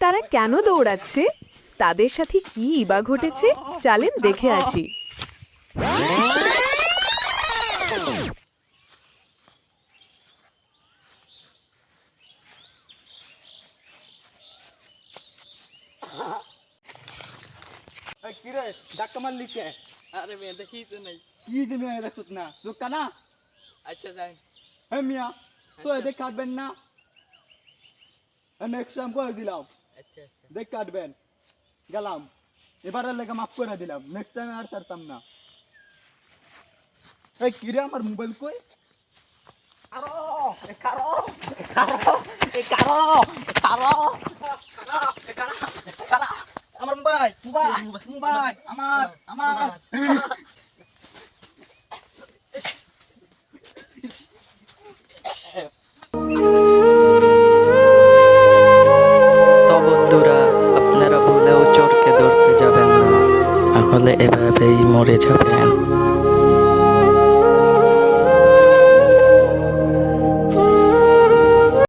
তারা কেন দৌড়াচ্ছে তাদের সাথে কি ইবা ঘটেছে চালেন দেখে আসি এই কি রে ধাক্কা মারলি কে আরে মেয়ে দেখি তো নাই কি যে মেয়ে দেখছত না জোকা না আচ্ছা যাই হ্যাঁ মিয়া তো এদের কাটবেন না নেক্সট টাইম করে দিলাম আচ্ছা আচ্ছা দেখ কাটবেন গেলাম এবারের লেগে মাফ করে দিলাম নেক্সট টাইম আর ছাড়তাম না এই কিরে আমার মোবাইল কই কারো এ কারো এ কারো এ কারো এ কারো মোবাইল মোবাইল মোবাইল আমার আমার। তো যাবেন না। তাহলে এভাবেই মরে যাবেন।